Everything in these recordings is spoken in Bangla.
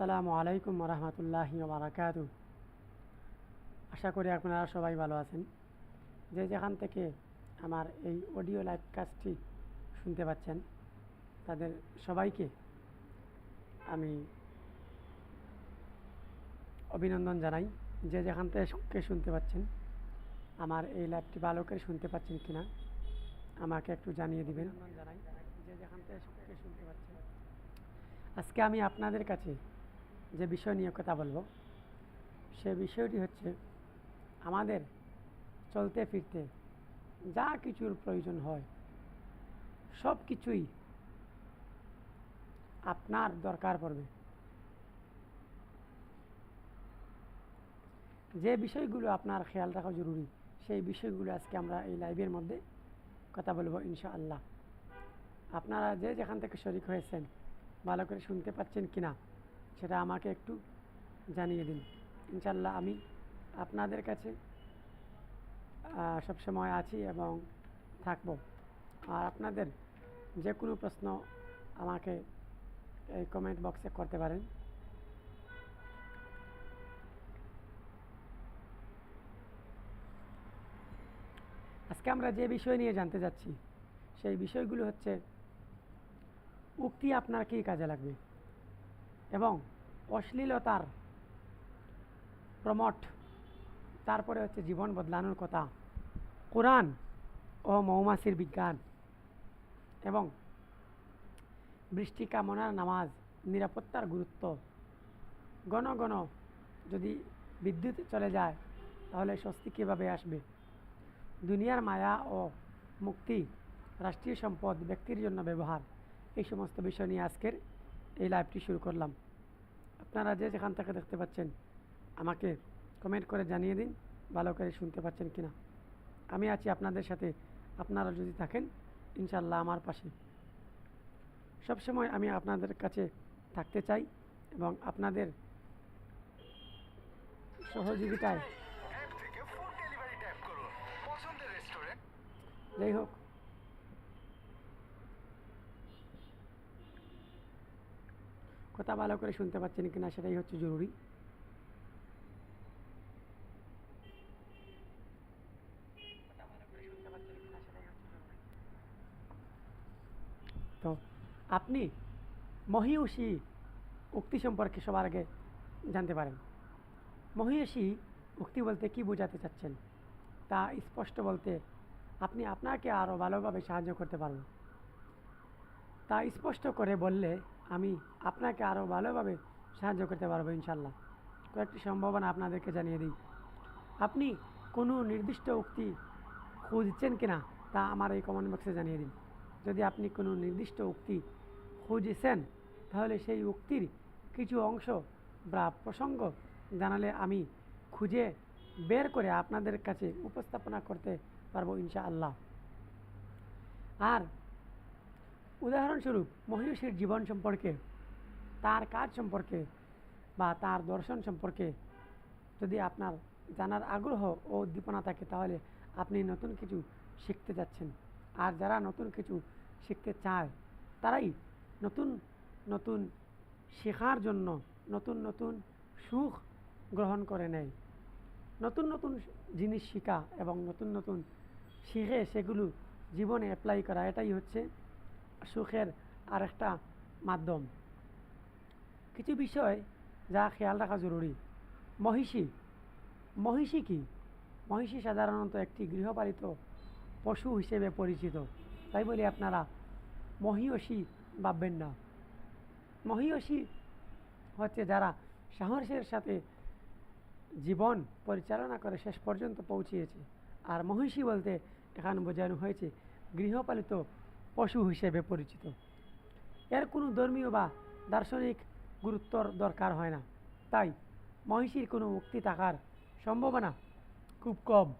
আসসালামু আলাইকুম রহমতুল্লাহি বারাকাত আশা করি আপনারা সবাই ভালো আছেন। যে যেখান থেকে আমার এই অডিও লাইভ কাজটি শুনতে পাচ্ছেন, তাদের সবাইকে আমি অভিনন্দন জানাই। যে যেখান থেকে শুনতে পাচ্ছেন, আমার এই লাইভটি ভালো করে শুনতে পাচ্ছেন কিনা, আমাকে একটু জানিয়ে দিবেন। জানাই যে যেখান থেকে শুনতে পাচ্ছেন, আজকে আমি আপনাদের কাছে যে বিষয় নিয়ে কথা বলব, সে বিষয়টি হচ্ছে আমাদের চলতে ফিরতে যা কিছুর প্রয়োজন হয়, সব কিছুই আপনার দরকার পড়বে। যে বিষয়গুলো আপনার খেয়াল রাখা জরুরি, সেই বিষয়গুলো আজকে আমরা এই লাইভের মধ্যে কথা বলব ইনশাআল্লাহ। আপনারা যে যেখান থেকে শরিক হয়েছেন, ভালো করে শুনতে পাচ্ছেন কিনা সেটা আমাকে একটু জানিয়ে দিন। ইনশাল্লাহ আমি আপনাদের কাছে সবসময় আছি এবং থাকব। আর আপনাদের যে কোনো প্রশ্ন আমাকে এই কমেন্ট বক্সে করতে পারেন। আজকে আমরা যে বিষয় নিয়ে জানতে যাচ্ছি, সেই বিষয়গুলো হচ্ছে, উক্তি আপনার কী কাজে লাগবে? এবং অশ্লীলতার প্রমট, তারপরে হচ্ছে জীবন বদলানোর কথা। কোরআন ও মৌমাছির বিজ্ঞান এবং বৃষ্টি কামনার নামাজ, নিরাপত্তার গুরুত্ব। ঘন ঘন যদি বিদ্যুৎ চলে যায়, তাহলে স্বস্তি কীভাবে আসবে? দুনিয়ার মায়া ও মুক্তি, রাষ্ট্রীয় সম্পদ, ব্যক্তির জন্য ব্যবহার, এই সমস্ত বিষয় নিয়ে আজকের এই লাইভটি শুরু করলাম। আপনারা যে যেখান থেকে দেখতে পাচ্ছেন আমাকে কমেন্ট করে জানিয়ে দিন ভালো করে শুনতে পাচ্ছেন কিনা। আমি আছি আপনাদের সাথে আপনারা যদি থাকেন ইনশাল্লাহ আমার পাশে। সবসময় আমি আপনাদের কাছে থাকতে চাই এবং আপনাদের সহযোগিতায় যাই হোক কথা ভালো করে শুনতে পাচ্ছেন কিনা সেটাই হচ্ছে জরুরি। তো আপনি মহিষী উক্তি সম্পর্কে সবার আগে জানতে পারেন। মহিষী উক্তি বলতে কি বোঝাতে চাচ্ছেন? তা স্পষ্ট বলতে আপনি আপনাকে আরও ভালোভাবে সাহায্য করতে পারবেন। তা স্পষ্ট করে বললে আমি আপনাকে আরও ভালোভাবে সাহায্য করতে পারব ইনশাল্লাহ কয়েকটি সম্ভাবনা আপনাদেরকে জানিয়ে দিই। আপনি কোনো নির্দিষ্ট উক্তি খুঁজছেন কিনা তা আমার এই কমেন্ট বক্সে জানিয়ে দিন। যদি আপনি কোনো নির্দিষ্ট উক্তি খুঁজছেন, তাহলে সেই উক্তির কিছু অংশ বা প্রসঙ্গ জানালে আমি খুঁজে বের করে আপনাদের কাছে উপস্থাপনা করতে পারব ইনশা আল্লাহ আর উদাহরণস্বরূপ মহিষীর জীবন সম্পর্কে, তার কাজ সম্পর্কে বা তার দর্শন সম্পর্কে যদি আপনার জানার আগ্রহ ও উদ্দীপনা থাকে, তাহলে আপনি নতুন কিছু শিখতে যাচ্ছেন। আর যারা নতুন কিছু শিখতে চায়, তারাই নতুন নতুন শেখার জন্য নতুন নতুন সুখ গ্রহণ করে নেয়। নতুন নতুন জিনিস শেখা এবং নতুন নতুন শিখে সেগুলো জীবনে অ্যাপ্লাই করা, এটাই হচ্ছে সুখের আরেকটা মাধ্যম। কিছু বিষয় যা খেয়াল রাখা জরুরি মহিষী। মহিষী কি? মহিষী সাধারণত একটি গৃহপালিত পশু হিসেবে পরিচিত তাই বলি আপনারা মহিষী ভাববেন না। মহিষী হচ্ছে যারা সাহসের সাথে জীবন পরিচালনা করে শেষ পর্যন্ত পৌঁছিয়েছে। আর মহিষী বলতে এখানে বোঝানো হয়েছে, গৃহপালিত পশু হিসেবে পরিচিত। এর কোনো ধর্মীয় বা দার্শনিক গুরুত্বর দরকার হয় না। তাই মহিষীর কোনো মুক্তি থাকার সম্ভাবনা খুব কম।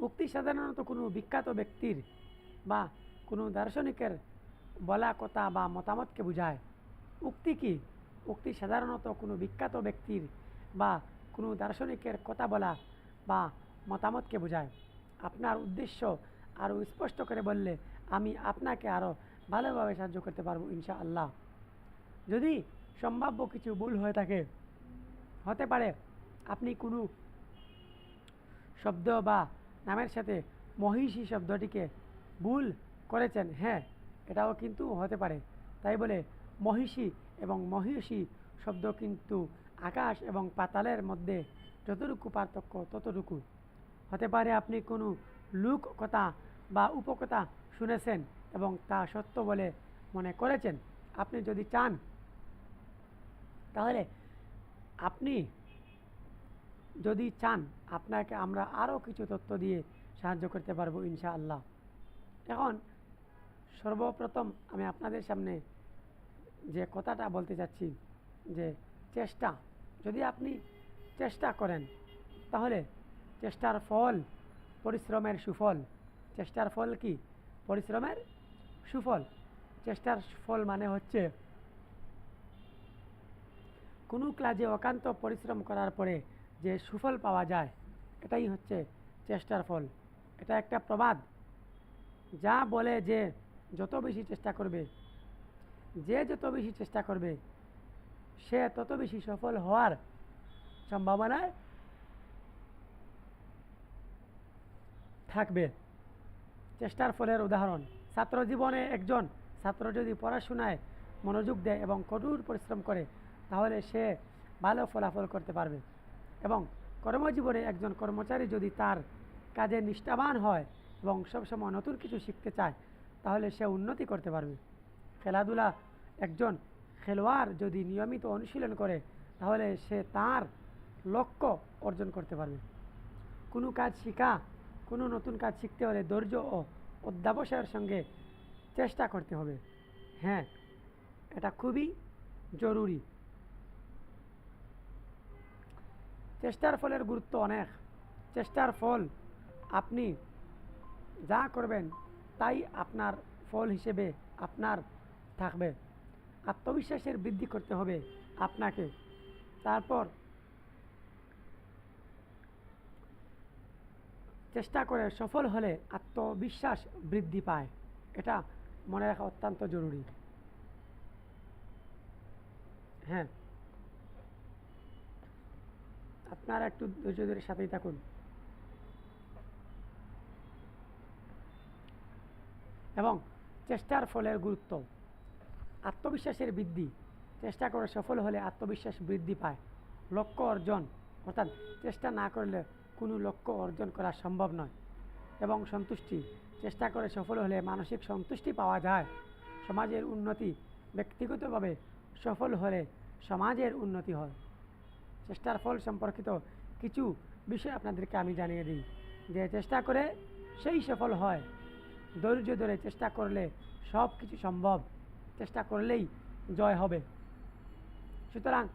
উক্তি সাধারণত কোনো বিখ্যাত ব্যক্তির বা কোনো দার্শনিকের বলা কথা বা মতামতকে বোঝায়। উক্তি কি? উক্তি সাধারণত কোনো বিখ্যাত ব্যক্তির বা কোনো দার্শনিকের কথা বলা বা মতামতকে বোঝায়। আপনার উদ্দেশ্য আরও স্পষ্ট করে বললে, আমি আপনাকে আরও ভালোভাবে সাহায্য করতে পারব ইনশা আল্লাহ যদি সম্ভাব্য কিছু ভুল হয়ে থাকে, হতে পারে আপনি কোনো শব্দ বা নামের সাথে মহিষী শব্দটিকে ভুল করেছেন হ্যাঁ এটাও কিন্তু হতে পারে। তাই বলে মহিষী এবং মহিষী শব্দ কিন্তু আকাশ এবং পাতালের মধ্যে যতটুকু পার্থক্য ততটুকু। হতে পারে আপনি কোনো লোক কথা বা উপকথা শুনেছেন এবং তা সত্য বলে মনে করেছেন, আপনি যদি চান, তাহলে আপনি যদি চান, আপনাকে আমরা আরও কিছু তথ্য দিয়ে সাহায্য করতে পারব ইনশাআল্লাহ। এখন সর্বপ্রথম আমি আপনাদের সামনে যে কথাটা বলতে চাচ্ছি, যে চেষ্টা, যদি আপনি চেষ্টা করেন, তাহলে চেষ্টার ফল, পরিশ্রমের সুফল চেষ্টার ফল কি? পরিশ্রমের সুফল। চেষ্টার ফল মানে হচ্ছে কোনো কাজে অকান্ত পরিশ্রম করার পরে যে সুফল পাওয়া যায়, এটাই হচ্ছে চেষ্টার ফল। এটা একটা প্রবাদ। যা বলে যে যত বেশি চেষ্টা করবে, যে যত বেশি চেষ্টা করবে, সে তত বেশি সফল হওয়ার সম্ভাবনায় থাকবে। চেষ্টার ফলের উদাহরণ। ছাত্র জীবনে একজন ছাত্র যদি পড়াশোনায় মনোযোগ দেয় এবং কঠোর পরিশ্রম করে, তাহলে সে ভালো ফলাফল করতে পারবে। এবং কর্মজীবনে একজন কর্মচারী যদি তার কাজে নিষ্ঠাবান হয় এবং সবসময় নতুন কিছু শিখতে চায়, তাহলে সে উন্নতি করতে পারবে। খেলাধুলা একজন খেলোয়াড় যদি নিয়মিত অনুশীলন করে, তাহলে সে তার লক্ষ্য অর্জন করতে পারবে। কোনো কাজ শেখা কোনো নতুন কাজ শিখতে হলে ধৈর্য ও অধ্যাবসায়ের সঙ্গে চেষ্টা করতে হবে। হ্যাঁ এটা খুবই জরুরি। চেষ্টার ফলের গুরুত্ব অনেক। চেষ্টার ফল আপনি যা করবেন তাই আপনার ফল হিসেবে আপনার থাকবে। আত্মবিশ্বাসের বৃদ্ধি করতে হবে আপনাকে। তারপর চেষ্টা করে সফল হলে আত্মবিশ্বাস বৃদ্ধি পায়। এটা মনে রাখা অত্যন্ত জরুরি। হ্যাঁ। আপনারা একটু ধৈর্য সাথেই থাকুন। এবং চেষ্টার ফলের গুরুত্ব। আত্মবিশ্বাসের বৃদ্ধি। চেষ্টা করে সফল হলে আত্মবিশ্বাস বৃদ্ধি পায়। লক্ষ্য অর্জন, অর্থাৎ চেষ্টা না করলে কোনো লক্ষ্য অর্জন করা সম্ভব নয় এবং সন্তুষ্টি, চেষ্টা করে সফল হলে মানসিক সন্তুষ্টি পাওয়া যায়। সমাজের উন্নতি ব্যক্তিগতভাবে সফল হলে সমাজের উন্নতি হয়। চেষ্টার ফল সম্পর্কিত কিছু বিষয় আপনাদেরকে আমি জানিয়ে দিই। যে চেষ্টা করে সেই সফল হয়। ধৈর্য ধরে চেষ্টা করলে সব কিছু সম্ভব। চেষ্টা করলেই জয় হবে। সুতরাং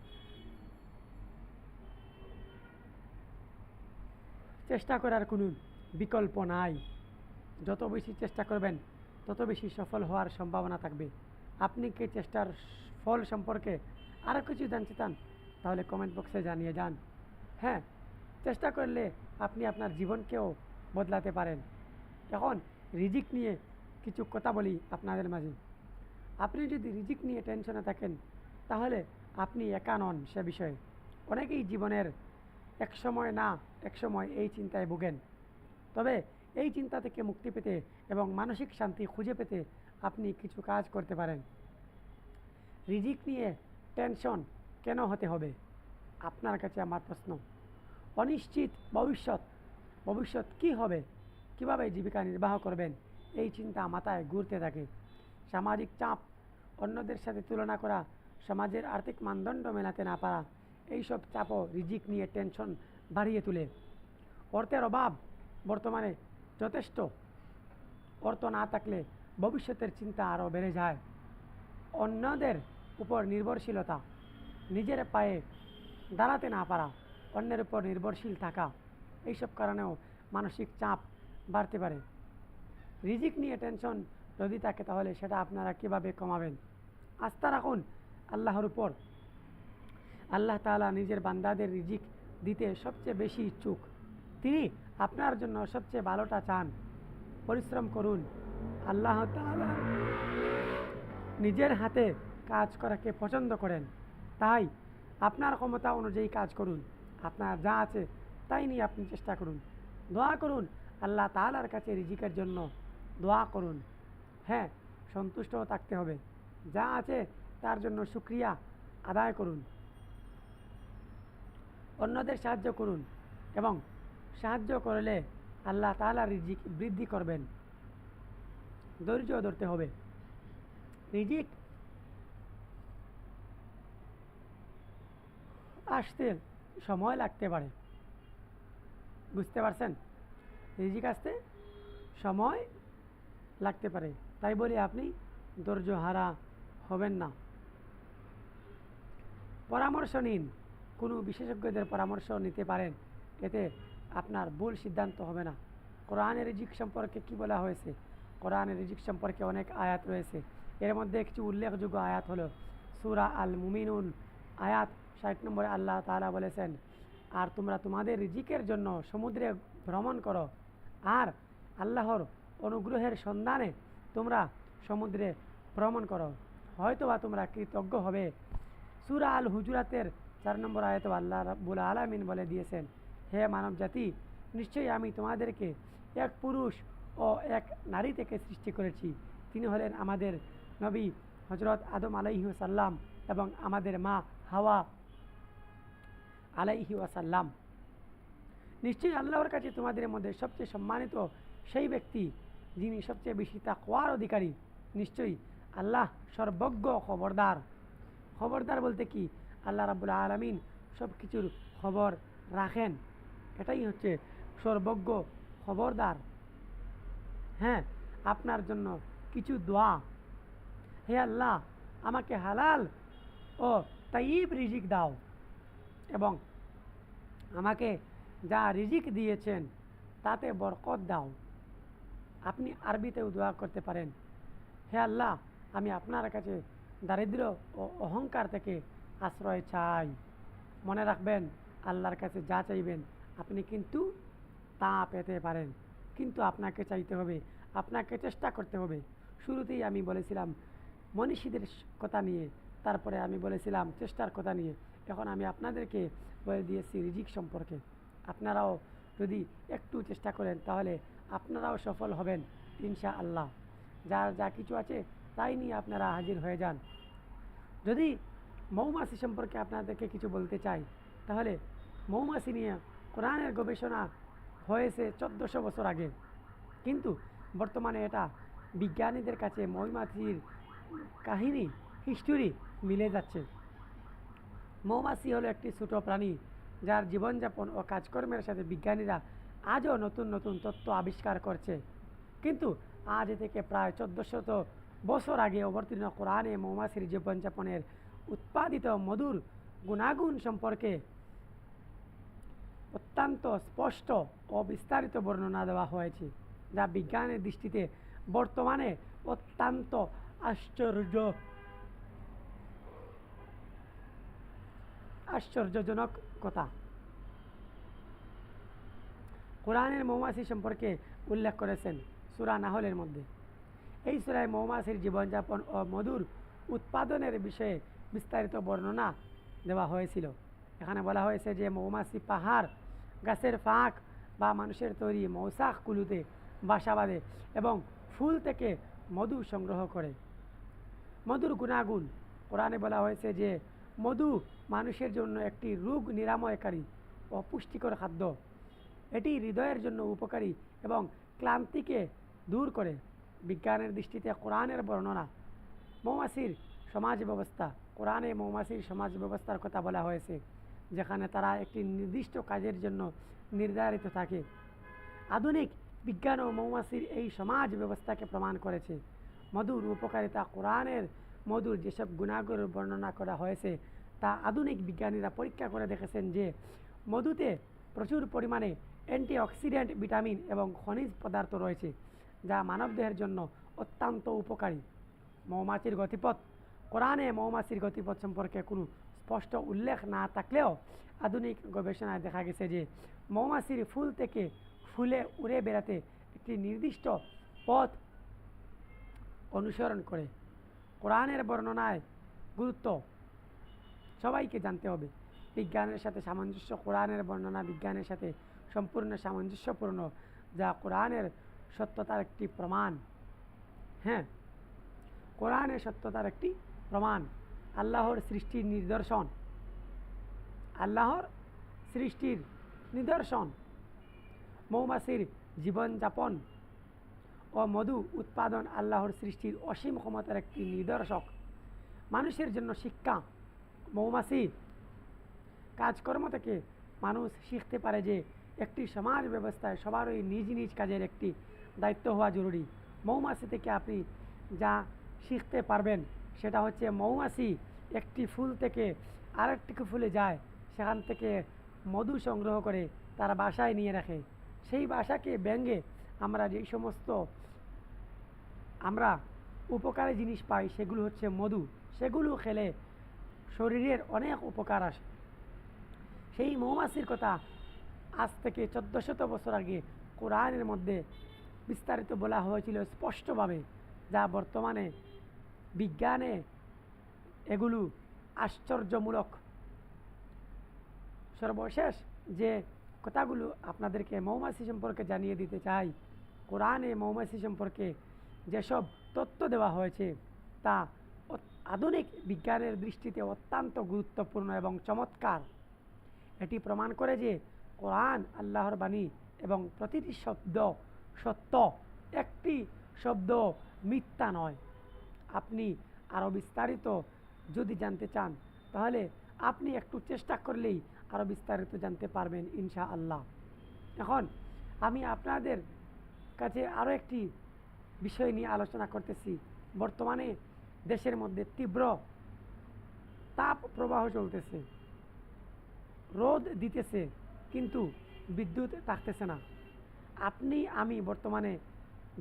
চেষ্টা করার কোনো বিকল্প নাই। যত বেশি চেষ্টা করবেন, তত বেশি সফল হওয়ার সম্ভাবনা থাকবে। আপনি কি চেষ্টার ফল সম্পর্কে আরও কিছু জানতে চান, তাহলে কমেন্ট বক্সে জানিয়ে যান। হ্যাঁ চেষ্টা করলে আপনি আপনার জীবনকেও বদলাতে পারেন। এখন রিজিক নিয়ে কিছু কথা বলি আপনাদের মাঝে। আপনি যদি রিজিক নিয়ে টেনশনে থাকেন, তাহলে আপনি একা নন সে বিষয়ে। অনেকেই জীবনের এক সময় না, এক সময় এই চিন্তায় ভোগেন। তবে এই চিন্তা থেকে মুক্তি পেতে এবং মানসিক শান্তি খুঁজে পেতে আপনি কিছু কাজ করতে পারেন। রিজিক নিয়ে টেনশন কেন হতে হবে? আপনার কাছে আমার প্রশ্ন। অনিশ্চিত ভবিষ্যৎ ভবিষ্যৎ কি হবে? কীভাবে জীবিকা নির্বাহ করবেন? এই চিন্তা মাথায় ঘুরতে থাকে। সামাজিক চাপ, অন্যদের সাথে তুলনা করা, সমাজের আর্থিক মানদণ্ড মেলাতে না পারা এইসব চাপও, রিজিক নিয়ে টেনশন বাড়িয়ে তোলে। অর্থের অভাব বর্তমানে যথেষ্ট। অর্থ না থাকলে ভবিষ্যতের চিন্তা আরও বেড়ে যায়। অন্যদের উপর নির্ভরশীলতা, নিজের পায়ে দাঁড়াতে না পারা, অন্যের উপর নির্ভরশীল থাকা, এইসব কারণেও মানসিক চাপ বাড়তে পারে। রিজিক নিয়ে টেনশন যদি থাকে তাহলে সেটা আপনারা কীভাবে কমাবেন? আস্থা রাখুন আল্লাহর উপর। আল্লাহ তাআলা নিজের বান্দাদের রিজিক দিতে সবচেয়ে বেশি ইচ্ছুক। তিনি আপনার জন্য সবচেয়ে ভালোটা চান। পরিশ্রম করুন। আল্লাহ তাআলা নিজের হাতে কাজ করাকে পছন্দ করেন। তাই আপনার ক্ষমতা অনুযায়ী কাজ করুন। আপনার যা আছে তাই নিয়ে আপনি চেষ্টা করুন। দোয়া করুন আল্লাহ তাআলার কাছে রিজিকের জন্য দোয়া করুন। হ্যাঁ সন্তুষ্টও থাকতে হবে। যা আছে তার জন্য সুক্রিয়া আদায় করুন। অন্যদের সাহায্য করুন এবং সাহায্য করলে আল্লাহ তাআলা রিজিক বৃদ্ধি করবেন। ধৈর্য ধরতে হবে। রিজিক আসতে সময় লাগতে পারে। বুঝতে পারছেন? রিজিক আসতে সময় লাগতে পারে। তাই বলি আপনি ধৈর্য হারা হবেন না। পরামর্শ নিন। কোনো বিশেষজ্ঞদের পরামর্শ নিতে পারেন, এতে আপনার ভুল সিদ্ধান্ত হবে না। কোরআনের রিজিক সম্পর্কে কি বলা হয়েছে? কোরআনের রিজিক সম্পর্কে অনেক আয়াত রয়েছে। এর মধ্যে কিছু উল্লেখযোগ্য আয়াত হলো সুরা আল মুমিনুন আয়াত ষাট নম্বরে আল্লাহ তাআলা বলেছেন, আর তোমরা তোমাদের রিজিকের জন্য সমুদ্রে ভ্রমণ করো, আর আল্লাহর অনুগ্রহের সন্ধানে তোমরা সমুদ্রে ভ্রমণ করো। হয়তোবা তোমরা কৃতজ্ঞ হবে। সুরা আল হুজুরাতের চার নম্বর আয়ত আল্লাহ রাব্বুল আলামিন বলে দিয়েছেন, হে মানব জাতি, নিশ্চয়ই আমি তোমাদেরকে এক পুরুষ ও এক নারী থেকে সৃষ্টি করেছি। তিনি হলেন আমাদের নবী হজরত আদম আলাইহি সাল্লাম এবং আমাদের মা হাওয়া আলাইহি ওয়াসাল্লাম। নিশ্চয়ই আল্লাহর কাছে তোমাদের মধ্যে সবচেয়ে সম্মানিত সেই ব্যক্তি যিনি সবচেয়ে বেশি তা তাকওয়ার অধিকারী। নিশ্চয়ই আল্লাহ সর্বজ্ঞ খবরদার। খবরদার বলতে কি? আল্লাহ রাবুল আলমিন সব কিছুর খবর রাখেন। এটাই হচ্ছে সর্বজ্ঞ খবরদার। হ্যাঁ আপনার জন্য কিছু দোয়া। হে আল্লাহ, আমাকে হালাল ও তাইব রিজিক দাও এবং আমাকে যা রিজিক দিয়েছেন তাতে বরকত দাও। আপনি আরবিতেও দোয়া করতে পারেন। হে আল্লাহ, আমি আপনার কাছে দারিদ্র ও অহংকার থেকে আশ্রয় চাই। মনে রাখবেন, আল্লাহর কাছে যা চাইবেন আপনি কিন্তু তা পেতে পারেন। কিন্তু আপনাকে চাইতে হবে, আপনাকে চেষ্টা করতে হবে। শুরুতেই আমি বলেছিলাম, মনীষীদের কথা নিয়ে, তারপরে আমি বলেছিলাম, চেষ্টার কথা নিয়ে। এখন আমি আপনাদেরকে বলে দিয়েছি রিজিক সম্পর্কে। আপনারাও যদি একটু চেষ্টা করেন, তাহলে আপনারাও সফল হবেন ইনশা আল্লাহ যার যা কিছু আছে, তাই নিয়ে আপনারা হাজির হয়ে যান। যদি মৌমাছি সম্পর্কে আপনাদেরকে কিছু বলতে চাই। তাহলে মৌমাছি নিয়ে কোরআনের গবেষণা হয়েছে চোদ্দোশো বছর আগে। কিন্তু বর্তমানে এটা বিজ্ঞানীদের কাছে মৌমাছির কাহিনী হিস্টোরি মিলে যাচ্ছে। মৌমাছি হলো একটি ছোট প্রাণী যার জীবনযাপন ও কাজকর্মের সাথে বিজ্ঞানীরা আজও নতুন নতুন তত্ত্ব আবিষ্কার করছে। কিন্তু আজ থেকে প্রায় চোদ্দশত বছর আগে অবতীর্ণ কোরআনে মৌমাছির জীবনযাপনের উৎপাদিত মধুর গুণাগুণ সম্পর্কে অত্যন্ত স্পষ্ট ও বিস্তারিত বর্ণনা দেওয়া হয়েছে, যা বিজ্ঞানের দৃষ্টিতে বর্তমানে অত্যন্ত আশ্চর্য আশ্চর্যজনক কথা। কোরআনের মৌমাছি সম্পর্কে উল্লেখ করেছেন সুরা নাহলের মধ্যে। এই সুরায় মৌমাছির জীবনযাপন ও মধুর উৎপাদনের বিষয়ে বিস্তারিত বর্ণনা দেওয়া হয়েছিল। এখানে বলা হয়েছে যে মৌমাছি পাহাড়, গাছের ফাঁক বা মানুষের তৈরি মৌসাক কুলুতে বাসা বাঁধে এবং ফুল থেকে মধু সংগ্রহ করে। মধুর গুণাগুণ। কোরআনে বলা হয়েছে যে মধু মানুষের জন্য একটি রোগ নিরাময়কারী ও পুষ্টিকর খাদ্য। এটি হৃদয়ের জন্য উপকারী এবং ক্লান্তিকে দূর করে। বিজ্ঞানের দৃষ্টিতে কোরআনের বর্ণনা মৌমাছির সমাজ ব্যবস্থা কোরআনে মৌমাছির সমাজ ব্যবস্থার কথা বলা হয়েছে, যেখানে তারা একটি নির্দিষ্ট কাজের জন্য নির্ধারিত থাকে। আধুনিক বিজ্ঞান ও মৌমাছির এই সমাজ ব্যবস্থাকে প্রমাণ করেছে। মধুর উপকারিতা কোরআনের মধুর যেসব গুণাগুণের বর্ণনা করা হয়েছে, তা আধুনিক বিজ্ঞানীরা পরীক্ষা করে দেখেছেন যে, মধুতে প্রচুর পরিমাণে অ্যান্টিঅক্সিডেন্ট, ভিটামিন এবং খনিজ পদার্থ রয়েছে, যা মানবদেহের জন্য অত্যন্ত উপকারী। মৌমাছির গতিপথ কোরআনে মৌমাছির গতিপথ সম্পর্কে কোনো স্পষ্ট উল্লেখ না থাকলেও আধুনিক গবেষণায় দেখা গেছে যে মৌমাছির ফুল থেকে ফুলে উড়ে বেড়াতে একটি নির্দিষ্ট পথ অনুসরণ করে কোরআনের বর্ণনায় গুরুত্ব সবাইকে জানতে হবে। বিজ্ঞানের সাথে সামঞ্জস্য কোরআনের বর্ণনা বিজ্ঞানের সাথে সম্পূর্ণ সামঞ্জস্যপূর্ণ যা কোরআনের সত্যতার একটি প্রমাণ হ্যাঁ কোরআনের সত্যতার একটি প্রমাণ, আল্লাহর সৃষ্টির নিদর্শন। আল্লাহর সৃষ্টির নিদর্শন। মৌমাছির জীবনযাপন ও মধু উৎপাদন আল্লাহর সৃষ্টির অসীম ক্ষমতার একটি নিদর্শক। মানুষের জন্য শিক্ষা। মৌমাছি কাজকর্ম থেকে মানুষ শিখতে পারে যে একটি সমাজ ব্যবস্থায় সবারই নিজ নিজ কাজের একটি দায়িত্ব হওয়া জরুরি। মৌমাছি থেকে আপনি যা শিখতে পারবেন সেটা হচ্ছে মৌমাছি। একটি ফুল থেকে আরেকটি ফুলে যায়, সেখান থেকে মধু সংগ্রহ করে তারা বাসায় নিয়ে রাখে। সেই বাসাকে ব্যঙ্গে আমরা যেই সমস্ত আমরা উপকারী জিনিস পাই, সেগুলো হচ্ছে মধু। সেগুলো খেলে শরীরের অনেক উপকার আসে। সেই মৌমাছির কথা আজ থেকে চোদ্দ শত বছর আগে কোরআনের মধ্যে বিস্তারিত বলা হয়েছিল স্পষ্টভাবে, যা বর্তমানে বিজ্ঞানে এগুলো আশ্চর্যমূলক। সর্বশেষ যে কথাগুলো আপনাদেরকে মৌমাছি সম্পর্কে জানিয়ে দিতে চাই, কোরআনে মৌমাছি সম্পর্কে যেসব তথ্য দেওয়া হয়েছে, তা আধুনিক বিজ্ঞানের দৃষ্টিতে অত্যন্ত গুরুত্বপূর্ণ এবং চমৎকার। এটি প্রমাণ করে যে কোরআন আল্লাহর বাণী এবং প্রতিটি শব্দ সত্য। একটি শব্দ মিথ্যা নয়। আপনি আরও বিস্তারিত যদি জানতে চান, তাহলে আপনি একটু চেষ্টা করলেই আরও বিস্তারিত জানতে পারবেন ইনশা আল্লাহ এখন আমি আপনাদের কাছে আরও একটি বিষয় নিয়ে আলোচনা করতেছি। বর্তমানে দেশের মধ্যে তীব্র তাপ প্রবাহ চলতেছে। রোদ দিতেছে, কিন্তু বিদ্যুৎ থাকতেছে না। আপনি, আমি বর্তমানে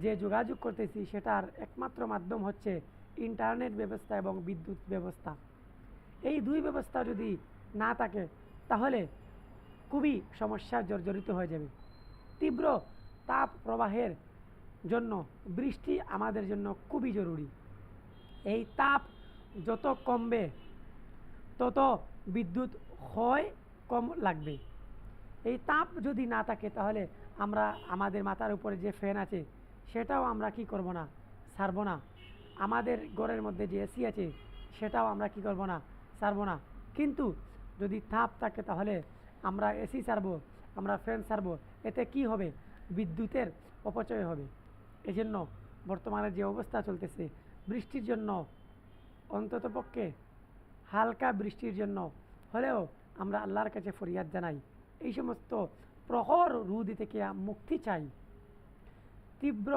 যে যোগাযোগ করতেছি, সেটার একমাত্র মাধ্যম হচ্ছে ইন্টারনেট ব্যবস্থা এবং বিদ্যুৎ ব্যবস্থা। এই দুই ব্যবস্থা যদি না থাকে, তাহলে খুবই সমস্যার জর্জরিত হয়ে যাবে। তীব্র তাপ প্রবাহের জন্য বৃষ্টি আমাদের জন্য খুবই জরুরি। এই তাপ যত কমবে, তত বিদ্যুৎ ক্ষয় কম লাগবে। এই তাপ যদি না থাকে, তাহলে আমরা আমাদের মাথার উপরে যে ফ্যান আছে, সেটাও আমরা কি করব না ছাড়ব না। আমাদের ঘরের মধ্যে যে এসি আছে, সেটাও আমরা কি করব না ছাড়ব না। কিন্তু যদি তাপ থাকে তাহলে আমরা এসি ছাড়ব আমরা ফ্যান ছাড়ব এতে কি হবে? বিদ্যুতের অপচয় হবে। এজন্য বর্তমানে যে অবস্থা চলতেছে, বৃষ্টির জন্য অন্ততপক্ষে হালকা বৃষ্টির জন্য হলেও আমরা আল্লাহর কাছে ফরিয়াদ জানাই। এই সমস্ত প্রহর রুদি থেকে মুক্তি চাই। তীব্র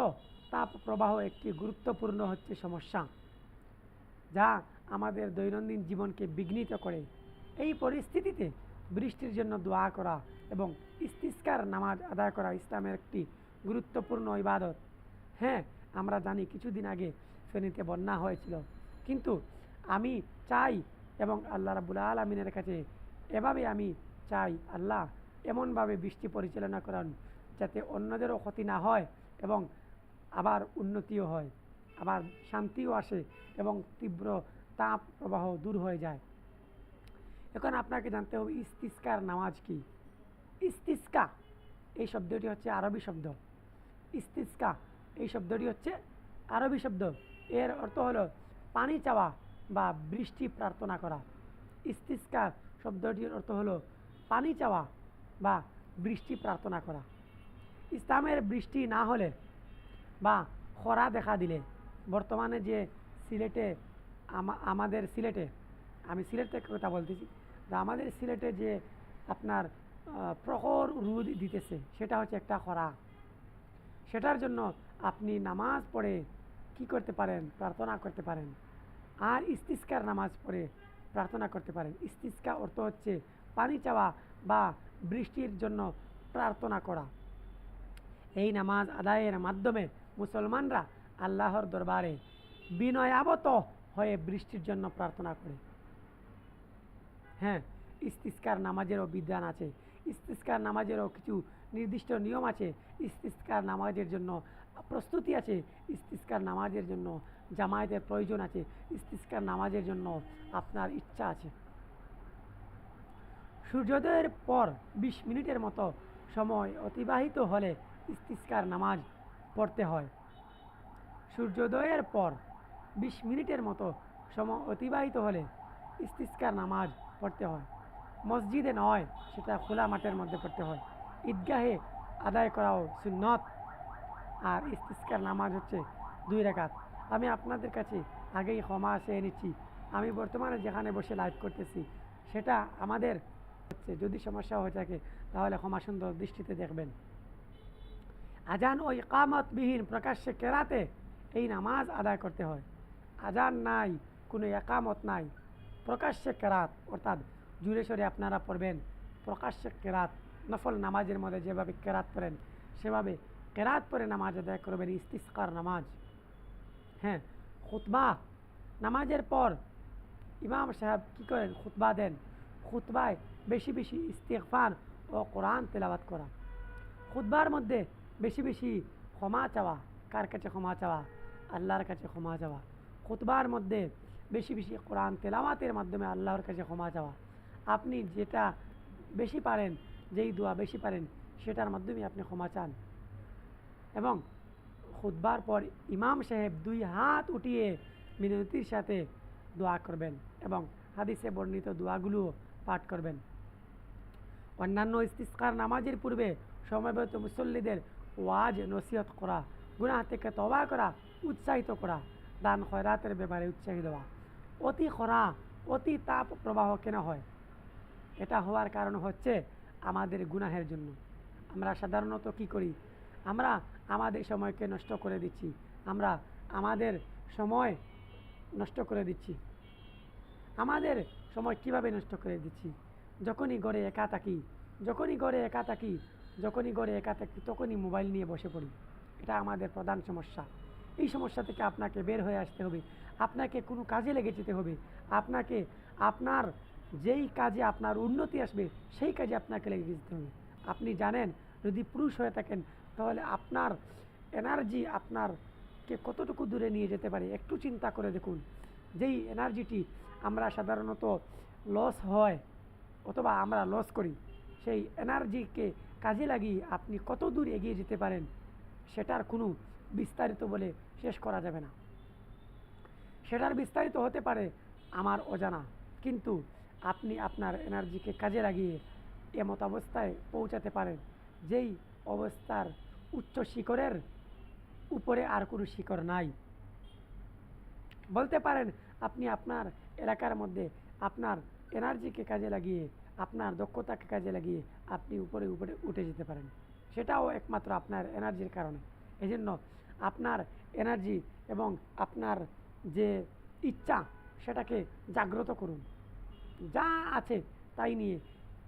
তাপ প্রবাহ একটি গুরুত্বপূর্ণ হচ্ছে সমস্যা, যা আমাদের দৈনন্দিন জীবনকে বিঘ্নিত করে। এই পরিস্থিতিতে বৃষ্টির জন্য দোয়া করা এবং ইস্তিস্কার নামাজ আদায় করা ইসলামের একটি গুরুত্বপূর্ণ ইবাদত। হ্যাঁ আমরা জানি কিছুদিন আগে ফেনীতে বন্যা হয়েছিল, কিন্তু আমি চাই এবং আল্লাহ রাবুল আলমিনের কাছে এভাবে আমি চাই, আল্লাহ এমনভাবে বৃষ্টি পরিচালনা করান যাতে অন্যদেরও ক্ষতি না হয় এবং আবার উন্নতিও হয়, আবার শান্তিও আসে এবং তীব্র তাপ প্রবাহ দূর হয়ে যায়। এখন আপনাকে জানতে হবে, ইস্তিস্কার নামাজ কি? ইস্তিস্কা, এই শব্দটি হচ্ছে আরবি শব্দ। ইস্তিস্কা, এই শব্দটি হচ্ছে আরবি শব্দ। এর অর্থ হলো পানি চাওয়া বা বৃষ্টি প্রার্থনা করা। ইস্তিস্কার শব্দটির অর্থ হলো পানি চাওয়া বা বৃষ্টি প্রার্থনা করা। ইসলামের বৃষ্টি না হলে বা খরা দেখা দিলে, বর্তমানে যে সিলেটে আমাদের সিলেটে, আমি সিলেট কথা বলতেছি তা আমাদের সিলেটে যে আপনার প্রখর রোদ দিতেছে, সেটা হচ্ছে একটা খরা। সেটার জন্য আপনি নামাজ পড়ে কি করতে পারেন? প্রার্থনা করতে পারেন। আর ইস্তিস্কার নামাজ পড়ে প্রার্থনা করতে পারেন। ইস্তিস্কা অর্থ হচ্ছে পানি চাওয়া বা বৃষ্টির জন্য প্রার্থনা করা। এই নামাজ আদায়ের মাধ্যমে মুসলমানরা আল্লাহর দরবারে বিনয়াবত হয়ে বৃষ্টির জন্য প্রার্থনা করে। হ্যাঁ ইস্তিস্কার নামাজেরও বিধান আছে। ইস্তিস্কার নামাজেরও কিছু নির্দিষ্ট নিয়ম আছে। ইস্তিস্কার নামাজের জন্য প্রস্তুতি আছে। ইস্তিস্কার নামাজের জন্য জামায়াতের প্রয়োজন আছে। ইস্তিস্কার নামাজের জন্য আপনার ইচ্ছা আছে। সূর্যোদয়ের পর বিশ মিনিটের মতো সময় অতিবাহিত হলে ইস্তিস্কার নামাজ পড়তে হয়। সূর্যোদয়ের পর বিশ মিনিটের মতো সময় অতিবাহিত হলে ইস্তিস্কার নামাজ পড়তে হয়। মসজিদে নয়, সেটা খোলা মাঠের মধ্যে পড়তে হয়। ঈদগাহে আদায় করাও সুন্নত। আর ইস্তিস্কার নামাজ হচ্ছে দুই রেখাত আমি আপনাদের কাছে আগেই ক্ষমা চেয়ে নিচ্ছি। আমি বর্তমানে যেখানে বসে লাইভ করতেছি, সেটা আমাদের হচ্ছে। যদি সমস্যা হয়ে থাকে, তাহলে ক্ষমা সুন্দর দৃষ্টিতে দেখবেন। আজান ও ইকামতবিহীন প্রকাশ্যে কেরাতে এই নামাজ আদায় করতে হয়। আজান নাই, কোনো একামত নাই। প্রকাশ্যে কেরাত, অর্থাৎ জুড়ে সরে আপনারা পড়বেন, প্রকাশ্যে কেরাত, নফল নামাজের মধ্যে যেভাবে কেরাত পড়েন, সেভাবে কেরাত পরে নামাজ আদায় করবেন, ইস্তিস্কার নামাজ। হ্যাঁ খুতবা, নামাজের পর ইমাম সাহেব কী করেন? খুতবা দেন। খুতবায় বেশি বেশি ইস্তেকফার ও কোরআন তেলাওয়াত করা। খুতবার মধ্যে বেশি বেশি ক্ষমা চাওয়া। কার কাছে ক্ষমা চাওয়া? আল্লাহর কাছে ক্ষমা চাওয়া। খুতবার মধ্যে বেশি বেশি কোরআন তেলাওয়াতের মাধ্যমে আল্লাহর কাছে ক্ষমা চাওয়া। আপনি যেটা বেশি পারেন, যেই দোয়া বেশি পারেন, সেটার মাধ্যমে আপনি ক্ষমা চান। এবং খুতবার পর ইমাম সাহেব দুই হাত উঠিয়ে মিনতির সাথে দোয়া করবেন এবং হাদিসে বর্ণিত দোয়াগুলো পাঠ করবেন। অন্যান্য ইস্তিস্কার নামাজের পূর্বে সময়বত মুসল্লিদের ওয়াজ, নসিহত করা, গুনাহ থেকে তবা করা, উৎসাহিত করা, দান খয়রাতের ব্যাপারে উৎসাহী দেওয়া। অতি খরা, অতি তাপ প্রবাহ কেন হয়? এটা হওয়ার কারণ হচ্ছে আমাদের গুনাহের জন্য। আমরা সাধারণত কি করি? আমরা আমাদের সময়কে নষ্ট করে দিচ্ছি। আমরা আমাদের সময় নষ্ট করে দিচ্ছি। আমাদের সময় কীভাবে নষ্ট করে দিচ্ছি? যখনই ঘরে একা থাকি, যখনই ঘরে একা থাকি যখনই ঘরে একা থাকি তখনই মোবাইল নিয়ে বসে পড়ি এটা আমাদের প্রধান সমস্যা। এই সমস্যা থেকে আপনাকে বের হয়ে আসতে হবে। আপনাকে কোনো কাজে লেগে যেতে হবে। আপনাকে, আপনার যেই কাজে আপনার উন্নতি আসবে, সেই কাজে আপনাকে লেগে যেতে হবে। আপনি জানেন, যদি পুরুষ হয়ে থাকেন, তাহলে আপনার এনার্জি আপনারকে কতটুকু দূরে নিয়ে যেতে পারে, একটু চিন্তা করে দেখুন। যেই এনার্জিটি আমরা সাধারণত লস হয়, অথবা আমরা লস করি, সেই এনার্জিকে কাজে লাগিয়ে আপনি কত দূর এগিয়ে যেতে পারেন, সেটার কোনো বিস্তারিত বলে শেষ করা যাবে না। সেটার বিস্তারিত হতে পারে আমার অজানা, কিন্তু আপনি আপনার এনার্জিকে কাজে লাগিয়ে এমত অবস্থায় পৌঁছাতে পারেন, যেই অবস্থার উচ্চ শিখরের উপরে আর কোনো শিখর নাই। বলতে পারেন, আপনি আপনার এলাকার মধ্যে আপনার এনার্জিকে কাজে লাগিয়ে আপনার দক্ষতাকে কাজে লাগিয়ে আপনি উপরে উপরে উঠে যেতে পারেন। সেটাও একমাত্র আপনার এনার্জির কারণে। এই জন্য আপনার এনার্জি এবং আপনার যে ইচ্ছা সেটাকে জাগ্রত করুন। যা আছে তাই নিয়ে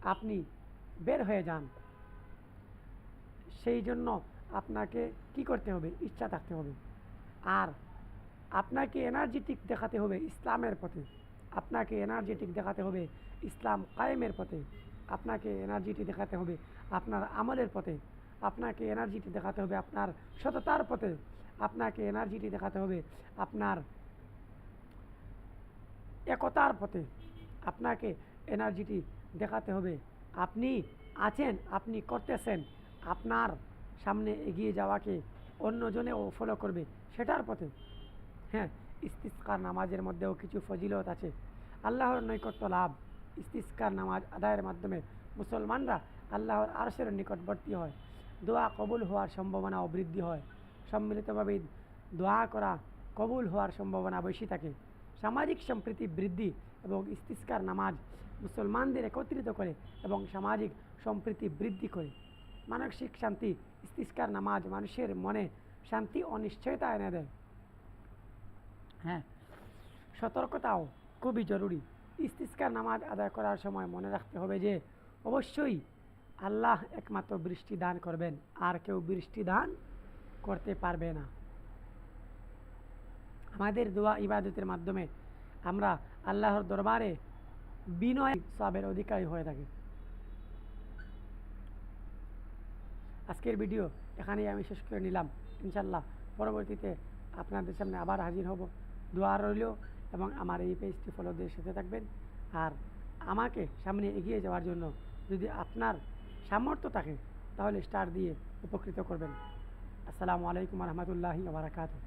আপনি বের হয়ে যান। সেই জন্য আপনাকে কি করতে হবে? ইচ্ছা থাকতে হবে। আর আপনাকে এনার্জেটিক দেখাতে হবে ইসলামের পথে। আপনাকে এনার্জেটিক দেখাতে হবে ইসলাম কায়েমের পথে আপনাকে এনার্জিটি দেখাতে হবে, আপনার আমলের পথে আপনাকে এনার্জিটি দেখাতে হবে, আপনার সততার পথে আপনাকে এনার্জিটি দেখাতে হবে, আপনার একতার পথে আপনাকে এনার্জিটি দেখাতে হবে। আপনি আছেন, আপনি করতেছেন, আপনার সামনে এগিয়ে যাওয়াকে অন্যজনেও ফলো করবে, সেটার পথে। হ্যাঁ ইস্তিস্কার নামাজের মধ্যেও কিছু ফজিলত আছে। আল্লাহর নৈকট্য লাভ। ইস্তিস্কার নামাজ আদায়ের মাধ্যমে মুসলমানরা আল্লাহর আরশের নিকটবর্তী হয়। দোয়া কবুল হওয়ার সম্ভাবনাও বৃদ্ধি হয়। সম্মিলিতভাবে দোয়া করা কবুল হওয়ার সম্ভাবনা বেশি থাকে। সামাজিক সম্প্রীতি বৃদ্ধি এবং ইস্তিস্কার নামাজ মুসলমানদের একত্রিত করে এবং সামাজিক সম্প্রীতি বৃদ্ধি করে। মানসিক শান্তি, ইস্তিস্কার নামাজ মানুষের মনে শান্তি ও নিশ্চয়তা এনে দেয়। হ্যাঁ সতর্কতাও খুবই জরুরি। ইস্তিস্কার নামাজ আদায় করার সময় মনে রাখতে হবে যে অবশ্যই আল্লাহ একমাত্র বৃষ্টি দান করবেন, আর কেউ বৃষ্টি দান করতে পারবে না। আমাদের দোয়া ইবাদতের মাধ্যমে আমরা আল্লাহর দরবারে বিনয় সবের অধিকারী হয়ে থাকি। আজকের ভিডিও এখানেই আমি শেষ করে নিলাম। ইনশাল্লাহ পরবর্তীতে আপনাদের সামনে আবার হাজির হব। দোয়া রইল এবং আমার এই পেজটি ফলো দিয়ে সাথে থাকবেন। আর আমাকে সামনে এগিয়ে যাওয়ার জন্য যদি আপনার সামর্থ্য থাকে, তাহলে স্টার দিয়ে উপকৃত করবেন। আসসালামু আলাইকুম রহমতুল্লাহি বারাকাতু